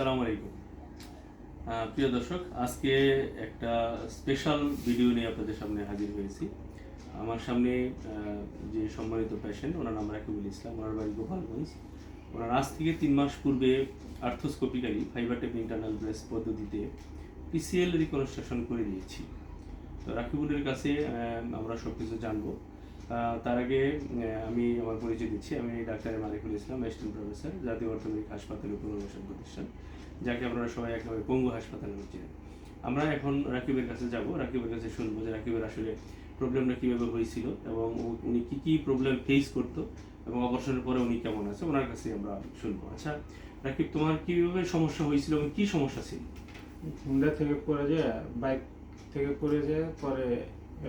আসসালামু আলাইকুম। প্রিয় দর্শক, আজকে একটা স্পেশাল ভিডিও নিয়ে আপনাদের সামনে হাজির হয়েছি। আমার সামনে যে সম্মানিত পেশেন্ট ওনার নাম রাকিবুল ইসলাম, ওনার বাড়ি গোপালগঞ্জ। ওনার আজ থেকে তিন মাস পূর্বে arthroscopically fibre tape internal brace পদ্ধতিতে পিসিএল রিকনস্ট্রাকশন করে দিয়েছি। তো রাকিবুলের কাছে আমরা সব কিছু জানব। তার আগে আমি আমার পরিচয় দিচ্ছি। আমি doctor Malikul Islam assistant professor জাতীয় অর্থনৈতিক হাসপাতালের পুনর্বাসন প্রতিষ্ঠান, যাকে আপনারা সবাই একেবারে পঙ্গু হাসপাতাল চেনেন। আমরা এখন রাকিবের কাছে যাব। রাকিবের কাছে শুনব যে রাকিবের আসলে প্রবলেমটা কীভাবে হয়েছিল এবং উনি কী কী প্রবলেম ফেস করতো এবং অপারেশনের পরে উনি কেমন আছে, ওনার কাছে আমরা শুনব। আচ্ছা রাকিব, তোমার কীভাবে সমস্যা হয়েছিল এবং কী সমস্যা ছিল? হুন্ডা থেকে পড়ে যে বাইক থেকে পড়ে যে পরে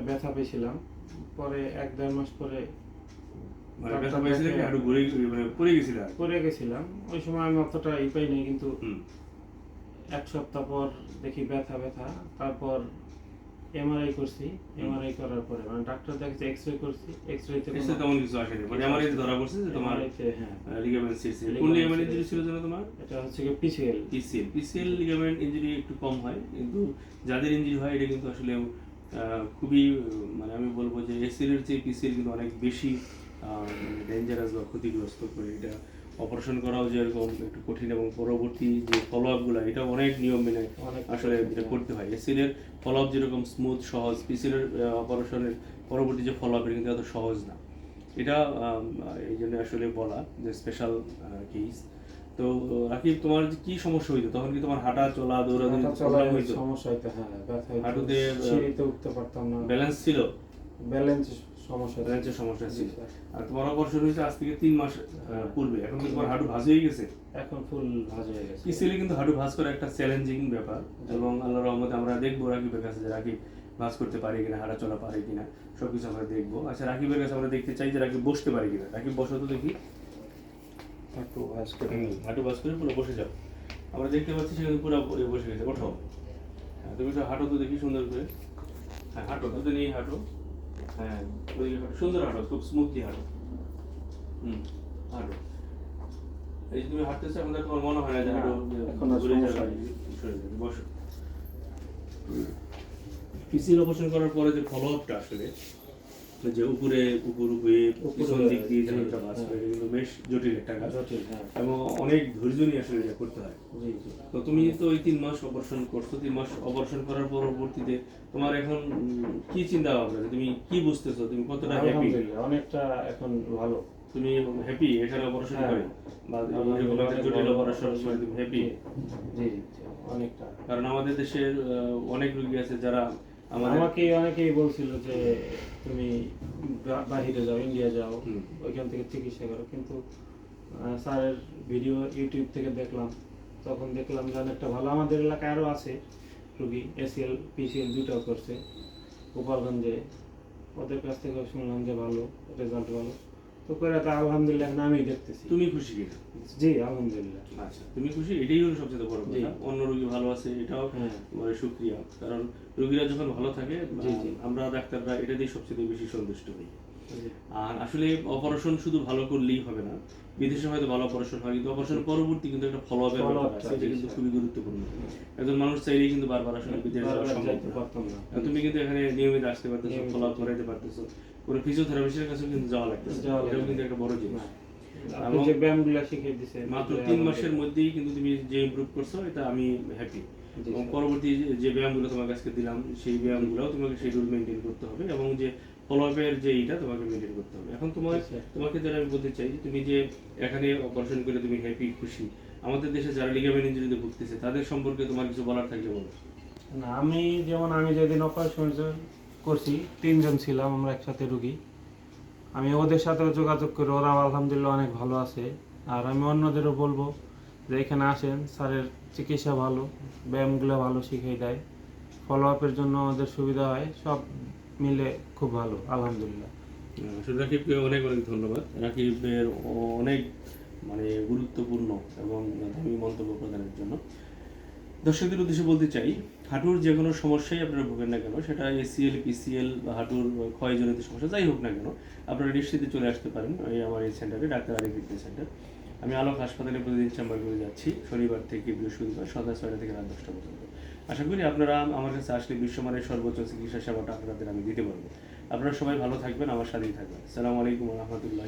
ব্যথা পেয়েছিলাম। পরে এক দেড় মাস পরে মানে ঘুরে মানে গেছিলাম। ওই সময় আমি অতটা ই পাই নাই কিন্তু এক সপ্তাহ পর দেখি ব্যথা ব্যথা। তারপর এমআরআই করছি। এমআরআই করার পরে মানে ডাক্তার দেখেছে এক্স রে করছি এক্স রে তে তেমন কিছু আসেনি মানে আমার এই ধরা পড়ছে যে তোমার হ্যাঁ। লিগামেন্ট সিসি কোন লিগামেন্ট ইনজুরি ছিল যেন তোমার? এটা হচ্ছে কি PCL PCL PCL ligament injury একটু কম হয় কিন্তু যাদের ইনজুরি হয় এটা কিন্তু আসলে খুবই মানে আমি বলব যে এসিএল এর চেয়ে পিসিএল কিন্তু অনেক বেশি ডেঞ্জারাস বা ক্ষতিগ্রস্ত করে এটা অপারেশন করাও যেরকম একটু কঠিন এবং পরবর্তী যে ফলো আপগুলো এটা অনেক নিয়ম মেনে অনেক আসলে এটা করতে হয়। এসিএল এর ফলো আপ যেরকম স্মুথ সহজ পিসিএল এর অপারেশনের পরবর্তী যে ফলো আপ এটা কিন্তু এত সহজ না। এটা এই জন্য আসলে বলা যে স্পেশাল কেস তো রাকিব তোমার কি সমস্যা হইতো? তখন কি তোমার হাঁটা চলা দৌড়াদৌড়ি প্রবলেম হইতো? সমস্যা হইতো হ্যাঁ ব্যথা হাঁটুতে, সিঁড়িতে উঠতে পারতাম না। ব্যালেন্স ছিল? ব্যালেন্স সমস্যা ব্যালেন্সের সমস্যা ছিল। আর তোমার অপারেশন হয়েছে আজ থেকে তিন মাস পূর্বে। এখন কি তোমার হাঁটু ভাঁজ হয়ে গেছে? এখন ফুল ভাজ হয়ে গেছে। কিন্তু হাঁটু ভাঁজ করা একটা চ্যালেঞ্জিং ব্যাপার। এবং আল্লাহর রহমতে আমরা দেখব রাকিবের কাছে যে রাকিব ভাঁজ করতে পারে কিনা হাঁটা চলা পারে কিনা সবকিছু আমরা দেখব। আচ্ছা রাকিবের কাছে আমরা দেখতে চাই যে রাকিব বসতে পারে কিনা। রাকিব বসো তো দেখি। একটু ভাজ করে হাঁটু করে পুরো বসে যাও। আমরা দেখতে পাচ্ছি সেখানে পুরো বসে গেছে। ওঠো। হ্যাঁ তুমি একটু হাঁটো তো দেখি সুন্দর করে। হ্যাঁ হাঁটো দুটো নিয়ে হাঁটো। হ্যাঁ হাঁটো। সুন্দর হাঁটো খুব স্মুথলি হাঁটো। হুম হাঁটো। এই তুমি হাঁটতেছো এখন তো তোমার মনে হয় না যে হাঁটো ঘুরে। যাবে। বসো। পিসির অপারেশন করার পরে যে ফলো আপটা আসলে যে উপরে উপর হয়ে উপরে পিছন দিক দিয়ে যেন একটা বাস হ্যাঁ। কিন্তু বেশ জটিল একটা হ্যাঁ। এবং অনেক ধৈর্য নিয়ে আসলে এটা করতে হয়। তো তুমি তো ওই তিন মাস অপারেশন করছ তিন মাস অপারেশন করার পরবর্তীতে তোমার এখন কি চিন্তা ভাবনা তুমি কি বুঝতেছো? তুমি কতটা হ্যাপি অনেকটা এখন ভালো। তুমি হ্যাপি এখানে অপারেশন হ্যাঁ। করে? বা জটিল অপারেশন তুমি হ্যাপি জি অনেকটা। কারণ আমাদের দেশের অনেক রোগী আছে যারা আমাকে অনেকেই বলছিল যে তুমি বাহিরে যাও ইন্ডিয়া যাও ওইখান থেকে চিকিৎসা করো। কিন্তু স্যারের ভিডিও ইউটিউব থেকে দেখলাম। তখন দেখলাম যে অনেকটা ভালো। আমাদের এলাকায় আরও আছে রুগী এসিএল পিসিএল দুটাও করছে। গোপালগঞ্জে। ওদের কাছ থেকে শুনলাম যে ভালো রেজাল্ট ভালো। তো করে তো আলহামদুলিল্লাহ আমি দেখতেছি। তুমি খুশি কিনা? জি আলহামদুলিল্লাহ। আচ্ছা তুমি খুশি? এটাই হলো সবচেয়ে বড় কথা। অন্য রোগী ভালো আছে এটাও হ্যাঁ। মানে সুক্রিয়া। কারণ রোগীরা যখন ভালো থাকে। আমরা ডাক্তাররা এটা দিয়ে সবচেয়ে বেশি সন্তুষ্ট হই। আর আসলে অপারেশন শুধু ভালো করলেই হবে না। বিদেশে হয়তো ভালো অপারেশন হয় কিন্তু অপারেশন পরবর্তী কিন্তু একটা ফলো আপের ব্যাপার এটা কিন্তু খুবই গুরুত্বপূর্ণ। একজন মানুষ চাইলেই কিন্তু বারবার আসলে বিদেশে যাওয়া সম্ভব না। তুমি কিন্তু এখানে নিয়মিত আসতে পারতেছো ফলো আপ করাইতে পারতেছো। কোনো ফিজিওথেরাপিস্টের কাছেও কিন্তু যাওয়া লাগতেছে এটাও কিন্তু একটা বড় জিনিস। মাত্র তিন মাসের মধ্যেই কিন্তু তুমি যে ইমপ্রুভ করছ এটা আমি হ্যাপি এবং পরবর্তী যে- ব্যায়ামগুলো তোমার কাছে দিলাম সেই ব্যায়ামগুলো তোমাকে শিডিউল মেনটেন করতে হবে এবং যে ফলো আপের যে এটা তোমাকে মেনটেন করতে হবে। এখন তোমার তোমাকে যেটা আমি বলতে চাই যে তুমি যে এখানে অপারেশন করে তুমি হ্যাপি খুশি আমাদের দেশে যারা লিগামেন্ট ইঞ্জুরিতে ভুগতেছে তাদের সম্পর্কে তোমার কিছু বলার থাকলে বলো। না আমি যেমন আমি যেদিন অপারেশন করছি তিনজন ছিলাম আমরা একসাথে রুগী। আমি ওদের সাথেও যোগাযোগ করি ওরা আলহামদুলিল্লাহ অনেক ভালো আছে। আর আমি অন্যদেরও বলব যে এখানে আসেন, স্যারের চিকিৎসা ভালো, ব্যায়ামগুলো ভালো শিখিয়ে দেয়। ফলো আপের জন্য আমাদের সুবিধা হয়, সব মিলে খুব ভালো, আলহামদুলিল্লাহ। রাকিবকে অনেক অনেক ধন্যবাদ। রাকিবের অনেক মানে গুরুত্বপূর্ণ এবং দামি মন্তব্য প্রদানের জন্য। দর্শকদের উদ্দেশ্যে বলতে চাই, হাঁটুর যে কোনো সমস্যাই আপনারা ভোগেন না কেন, সেটা এসিএল পিসিএল বা হাঁটুর ক্ষয়জনিত সমস্যা, যাই হোক না কেন, আপনারা নিশ্চিত চলে আসতে পারেন এই আমার এই সেন্টারে, ডাক্তার আলী ফিটনেস সেন্টার। আমি আলোক হাসপাতালে প্রতিদিন চেম্বার করে যাচ্ছি। শনিবার থেকে বৃহস্পতিবার সন্ধ্যা ছয়টা থেকে রাত দশটা পর্যন্ত। আশা করি আপনারা আমার কাছে আসলে বিশ্বমানের সর্বোচ্চ চিকিৎসা সেবাটা আপনাদের আমি দিতে পারব। আপনারা সবাই ভালো থাকবেন, আমার সাথেই থাকবেন। সালামু আলাইকুম রহমতুল্লাহ